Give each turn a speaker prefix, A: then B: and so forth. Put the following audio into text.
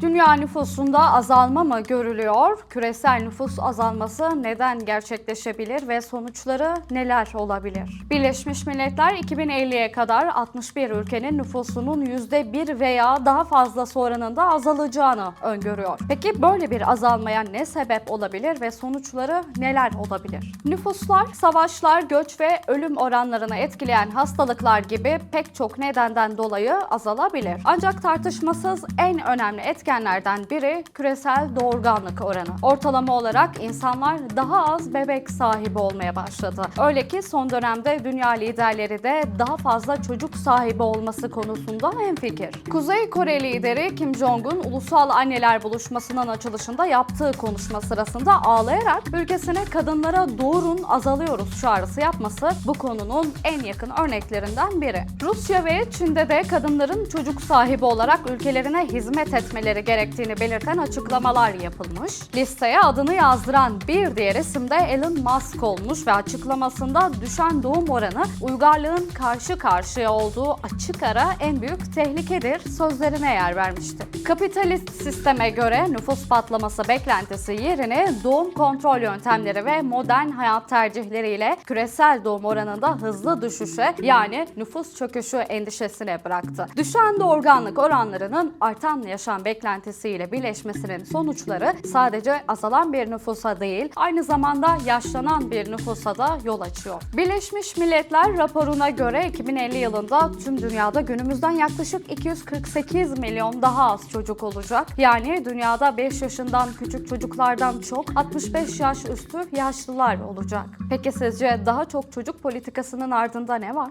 A: Dünya nüfusunda azalma mı görülüyor? Küresel nüfus azalması neden gerçekleşebilir ve sonuçları neler olabilir? Birleşmiş Milletler 2050'ye kadar 61 ülkenin nüfusunun %1 veya daha fazlası oranında azalacağını öngörüyor. Peki böyle bir azalmaya ne sebep olabilir ve sonuçları neler olabilir? Nüfuslar, savaşlar, göç ve ölüm oranlarını etkileyen hastalıklar gibi pek çok nedenden dolayı azalabilir. Ancak tartışmasız en önemli etkenlerden biri küresel doğurganlık oranı. Ortalama olarak insanlar daha az bebek sahibi olmaya başladı. Öyle ki son dönemde dünya liderleri de daha fazla çocuk sahibi olması konusunda hemfikir. Kuzey Kore lideri Kim Jong-un ulusal anneler buluşmasının açılışında yaptığı konuşma sırasında ağlayarak ülkesine kadınlara doğurun azalıyoruz çağrısı yapması bu konunun en yakın örneklerinden biri. Rusya ve Çin'de de kadınların çocuk sahibi olarak ülkelerine hizmet etmeleri gerektiğini belirten açıklamalar yapılmış. Listeye adını yazdıran bir diğer isim de Elon Musk olmuş ve açıklamasında düşen doğum oranı uygarlığın karşı karşıya olduğu açık ara en büyük tehlikedir sözlerine yer vermişti. Kapitalist sisteme göre nüfus patlaması beklentisi yerine doğum kontrol yöntemleri ve modern hayat tercihleriyle küresel doğum oranında hızlı düşüşe yani nüfus çöküşü endişesine bıraktı. Düşen doğurganlık oranlarının artan yaşam beklentisiyle birleşmesinin sonuçları sadece azalan bir nüfusa değil, aynı zamanda yaşlanan bir nüfusa da yol açıyor. Birleşmiş Milletler raporuna göre 2050 yılında tüm dünyada günümüzden yaklaşık 248 milyon daha az çocuk olacak. Yani dünyada 5 yaşından küçük çocuklardan çok 65 yaş üstü yaşlılar olacak. Peki sizce daha çok çocuk politikasının ardında ne var?